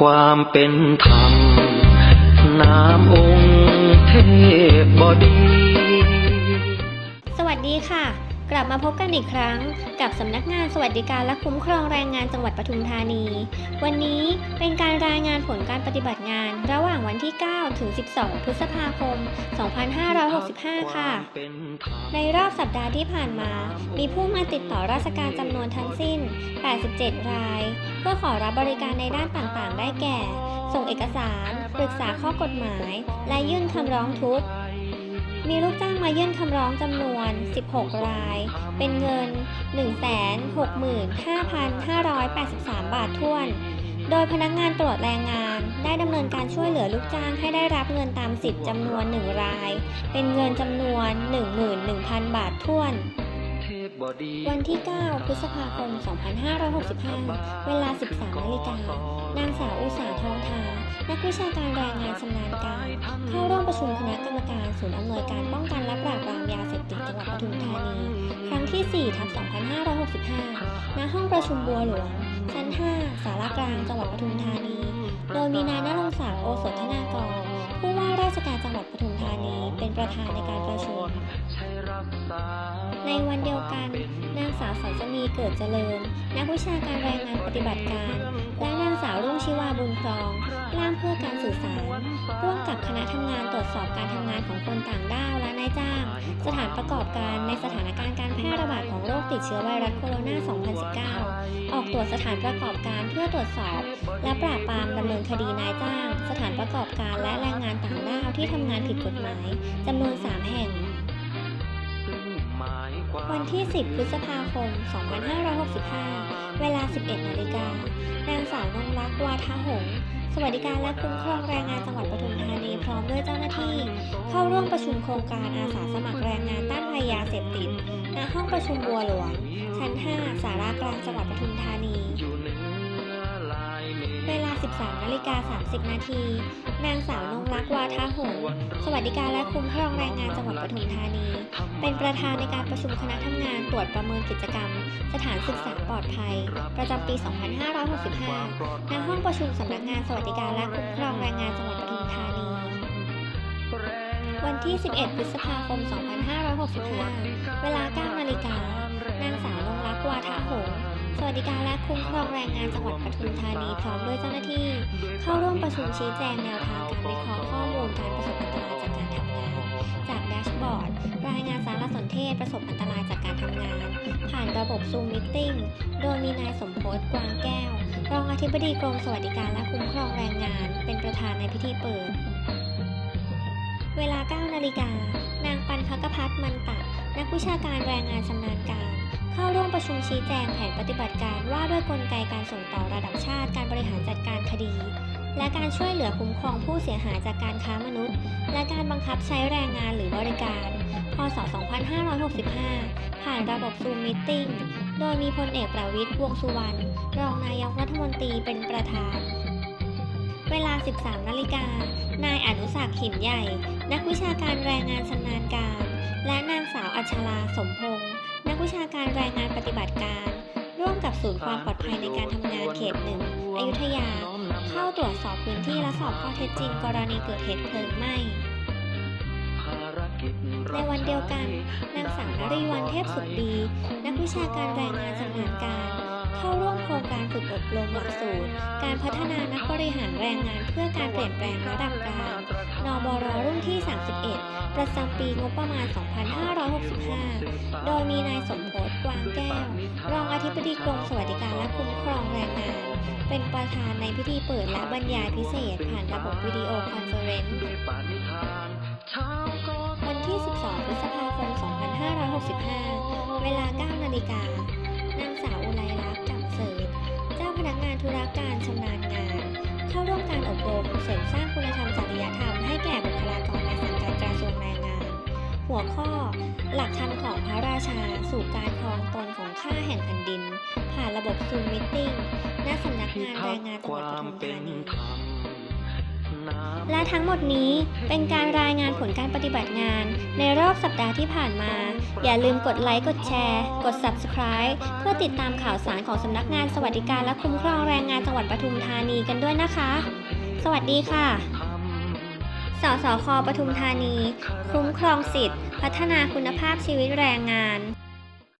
ความเป็นธรรม นามองค์เทพบดี สวัสดีค่ะ กลับมาพบกันอีกครั้ง กับสำนักงานสวัสดิการและคุ้มครองแรงงานจังหวัดปทุมธานี วันนี้เป็นการรายงานผลการปฏิบัติงาน ระหว่างวันที่ 9 ถึง 12 พฤษภาคม 2565 ค่ะ ในรอบสัปดาห์ที่ผ่านมา มีผู้มาติดต่อราชการจำนวนทั้งสิ้น 87 ราย เพื่อขอรับบริการในด้านต่างๆ ได้แก่ ส่งเอกสาร ปรึกษาข้อกฎหมาย และยื่นคำร้องทุกข์ มีลูกจ้างมายื่นคำร้องจำนวน 16 ราย เป็นเงิน 165,583 บาทถ้วน โดยพนักงานตรวจแรงงาน ได้ดำเนินการช่วยเหลือลูกจ้างให้ได้รับเงินตามสิทธิ์จำนวน 1 ราย เป็นเงินจำนวน 11,000 บาทถ้วน วันที่ 9 พฤษภาคม 2565 เวลา 13 นาฬิกา นางสาวอุสาทองทา นักวิชาการแรงงานชำนาญการ เข้าร่วมประชุมคณะกรรมการศูนย์อำนวยการป้องกันและปราบปรามยาเสพติดจังหวัดปทุมธานี ครั้งที่ 4 ทับ 2565 ณ ห้องประชุมบัวหลวง ชั้น 5 สารกลาง จังหวัดปทุมธานี โดยมีนายนรงศักดิ์โอสถธนากร ผู้ว่าราชการจังหวัดปทุมธานี เป็นประธานในการประชุม ในวันเดียวกัน นางสาวสันสนีเกิดเจริญ นักวิชาการแรงงานปฏิบัติการ และนางสาวรุ่งชิวาบุญครองล่ามเพื่อการสื่อสาร ร่วมกับคณะทำงานตรวจสอบการทำงานของคนต่างด้าวและนายจ้าง สถานประกอบการในสถานการณ์การแพร่ระบาดของโรคติดเชื้อไวรัสโคโรนา 2019 ออกตรวจสถานประกอบการเพื่อตรวจสอบ และปราบปรามดำเนินคดีนายจ้าง สถานประกอบการและแรงงานต่างด้าวที่ทำงานผิดกฎหมายจำนวน 3 แห่ง วันที่ 10 พฤษภาคม 2565 เวลา 11 นาฬิกา นางสาวนงรักวาทะหงษ์สวัสดิการและคุ้มครองแรงงานจังหวัดปทุมธานีพร้อมด้วยเจ้าหน้าที่ เข้าร่วมประชุมโครงการอาสาสมัครแรงงานต้านภัยยาเสพติด ณ ห้องประชุมบัวหลวง ชั้น 5 สารากลางจังหวัดปทุมธานี เวลา 13นาฬิกา30 นาที นางสาวนงรักวาทะหงษ์สวัสดิการและคุ้มครองแรงงานจังหวัดปทุมธานี เป็นประธานในการประชุมคณะทำงานตรวจประเมินกิจกรรม สถานศึกษาปลอดภัย ประจำปี 2565 ณ ห้องประชุมสำนักงานสวัสดิการและคุ้มครองแรงงานจังหวัดปทุมธานี วันที่ 11 พฤษภาคม 2565 เวลา9นาฬิกานางสาวนงรักวาทะหงษ์ สวัสดิการและคุ้มครองแรงงานจังหวัดปทุมธานีพร้อมด้วยเจ้าหน้าที่ เข้าร่วมประชุมชี้แจงแนวทางการวิเคราะห์ข้อมูลการประสบอันตรายจากการทำงาน จากแดชบอร์ดรายงานสารสนเทศประสบอันตรายจากการทำงาน ผ่านระบบ Zoom Meeting โดยมีนายสมพศกวางแก้ว รองอธิบดีกรมสวัสดิการและคุ้มครองแรงงาน เป็นประธานในพิธีเปิด เวลา 9 นาฬิกา นางปันพักพัฒน์มันตะ นักวิชาการแรงงานชำนาญการ เข้าร่วมประชุมชี้แจงแผนปฏิบัติการว่าด้วยกลไกการส่งต่อระดับชาติการบริหารจัดการคดี และการช่วยเหลือคุ้มครองผู้เสียหายจากการค้ามนุษย์ และการบังคับใช้แรงงานหรือบริการ พศ 2565 ผ่านระบบ Zoom Meeting โดยมีพลเอกประวิตรวงสุวรรณรองนายกรัฐมนตรีเป็นประธาน เวลา 13 นาฬิกา นายอนุศักดิ์หินใหญ่ นักวิชาการแรงงานชำนาญการ และนางสาวอัชราสมพง วิชาการแรงงานปฏิบัติการ ร่วมกับศูนย์ความปลอดภัยในการทำงานเขตหนึ่งอยุธยา เข้าตรวจสอบพื้นที่และสอบข้อเท็จจริง กรณีเกิดเหตุเพลิงไหม้ในวันเดียวกัน นางสาวนริวันเทพสุดดี นักวิชาการแรงงานสำนาญการ เข้าร่วมโครงการฝึกอบรมหลักสูตร การพัฒนานักบริหารแรงงานเพื่อการเปลี่ยนแปลงระดับกลาง นบรรุ่นที่ 31 ประจำปีงบประมาณ 2565 โดยมีนายสมพศกวางแก้ว รองอธิบดีกรมสวัสดิการและคุ้มครองแรงงาน เป็นประธานในพิธีเปิดและบรรยายพิเศษผ่านระบบวิดีโอคอนเฟอเรนซ์ การชำนาญงาน เข้าร่วมการอบรมเสริมสร้างคุณธรรมจริยธรรมให้แก่บุคลากรในสังกัดกระทรวงแรงงาน หัวข้อ หลักธรรมของพระราชาสู่การครองตนของข้าแห่งแผ่นดิน ผ่านระบบซูมมิทติ้งณสำนักงานแรงงานจังหวัดปทุมธานี และทั้งหมดนี้เป็นการรายงานผลการปฏิบัติงาน ในรอบสัปดาห์ที่ผ่านมา อย่าลืมกดไลค์ กดแชร์ กด Subscribe เพื่อติดตามข่าวสารของสำนักงานสวัสดิการและคุ้มครองแรงงานจังหวัดปทุมธานีกันด้วยนะคะ สวัสดีค่ะ สสคปทุมธานี คุ้มครองสิทธิ์ พัฒนาคุณภาพชีวิตแรงงาน